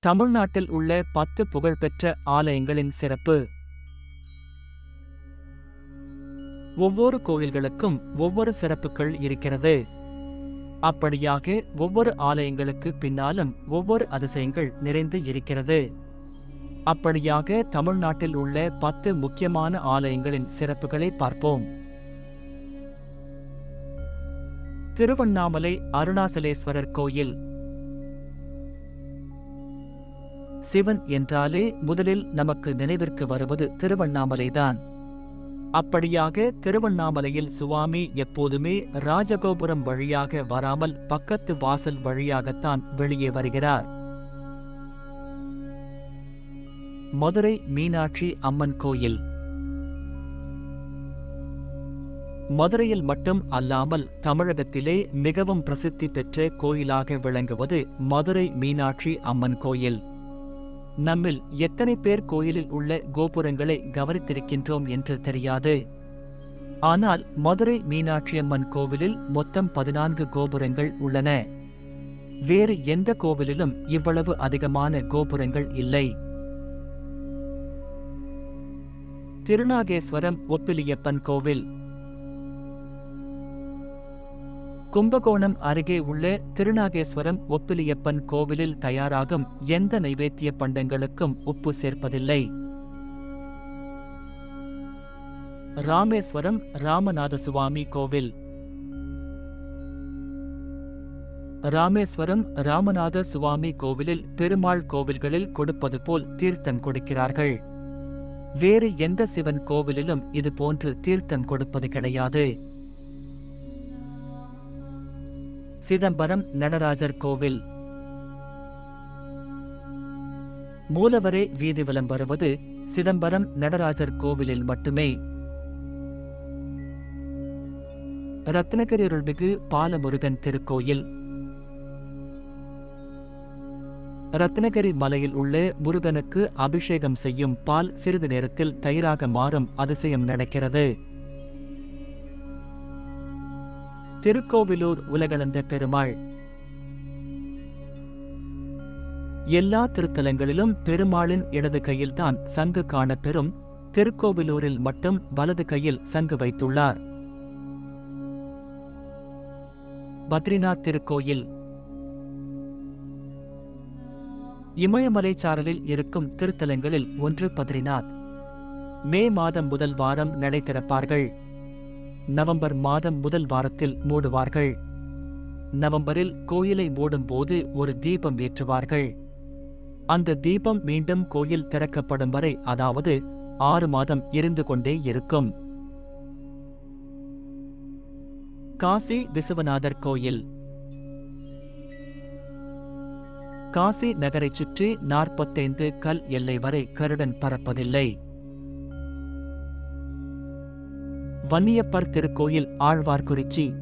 தமிழ்நாட்டில் உள்ள பத்து புகழ்பெற்ற ஆலயங்களின் சிறப்பு. ஒவ்வொரு கோயில்களுக்கும் ஒவ்வொரு சிறப்புகள் இருக்கிறது. அப்படியாக ஒவ்வொரு ஆலயங்களுக்கு பின்னாலும் ஒவ்வொரு அதிசயங்கள் நிறைந்து இருக்கிறது. அப்படியாக தமிழ்நாட்டில் உள்ள பத்து முக்கியமான ஆலயங்களின் சிறப்புகளை பார்ப்போம். திருவண்ணாமலை அருணாசலேஸ்வரர் கோயில் சிவன் என்றாலே முதலில் நமக்கு நினைவிற்கு வருவது திருவண்ணாமலைதான். அப்படியாக திருவண்ணாமலையில் சுவாமி எப்போதுமே ராஜகோபுரம் வழியாக வராமல் பக்கத்து வாசல் வழியாகத்தான் வெளியே வருகிறார். மதுரை மீனாட்சி அம்மன் கோயில். மதுரையில் மட்டும் அல்லாமல் தமிழகத்திலே மிகவும் பிரசித்தி பெற்ற கோயிலாக விளங்குவது மதுரை மீனாட்சி அம்மன் கோயில். நம்மில் எத்தனை பேர் கோயிலில் உள்ள கோபுரங்களை கவனித்திருக்கின்றோம் என்று தெரியாது. ஆனால் மதுரை மீனாட்சியம்மன் கோவிலில் மொத்தம் பதினான்கு கோபுரங்கள் உள்ளன. வேறு எந்த கோவிலிலும் இவ்வளவு அதிகமான கோபுரங்கள் இல்லை. திருநாகேஸ்வரம் ஒப்பிலியப்பன் கோவில் கும்பகோணம் அருகே உள்ள திருநாகேஸ்வரம் ஒப்பிலியப்பன் கோவிலில் தயாராகும் எந்த நைவேத்திய பண்டங்களுக்கும் உப்பு சேர்ப்பதில்லை. ராமேஸ்வரம் ராமநாத சுவாமி கோவில். ராமேஸ்வரம் ராமநாத சுவாமி கோவிலில் பெருமாள் கோவில்களில் கொடுப்பது போல் தீர்த்தம் கொடுக்கிறார்கள். வேறு எந்த சிவன் கோவிலிலும் இது போன்று தீர்த்தம் கொடுப்பது கிடையாது. சிதம்பரம் நடராஜர் கோவில். மூலவரே வீதி வலம் வருவது சிதம்பரம் நடராஜர் கோவிலில் மட்டுமே. ரத்னகிரி அருள்மிகு பாலமுருகன் திருக்கோயில். ரத்னகிரி மலையில் உள்ள முருகனுக்கு அபிஷேகம் செய்யும் பால் சிறிது நேரத்தில் தயிராக மாறும் அதிசயம் நடக்கிறது. திருக்கோவிலூர் உலகளந்த பெருமாள். எல்லா திருத்தலங்களிலும் பெருமாளின் இடது கையில்தான் சங்கு காணப்பெறும் திருக்கோவிலூரில் மட்டும் வலது கையில் சங்கு வைத்துள்ளார். பத்ரிநாத் திருக்கோயில். இமயமலை சாரலில் இருக்கும் திருத்தலங்களில் ஒன்று பத்ரிநாத். மே மாதம் முதல் வாரம் நடை திறப்பார்கள் நவம்பர் மாதம் முதல் வாரத்தில் மூடுவார்கள். நவம்பரில் கோயிலை மூடும் போது ஒரு தீபம் ஏற்றுவார்கள். அந்த தீபம் மீண்டும் கோயில் திறக்கப்படும் வரை அதாவது ஆறு மாதம் இருந்து கொண்டே இருக்கும். காசி விசுவநாதர் கோயில். காசி நகரைச் சுற்றி நாற்பத்தைந்து கல் எல்லை வரை கருடன் பறப்பதில்லை வன்னியப்பர் திருக்கோயில் ஆழ்வார்குறிச்சி.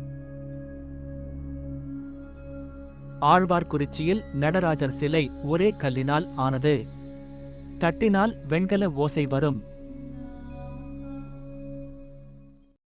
ஆழ்வார்குறிச்சியில் நடராஜர் சிலை ஒரே கல்லினால் ஆனது. தட்டினால் வெண்கல ஓசை வரும்.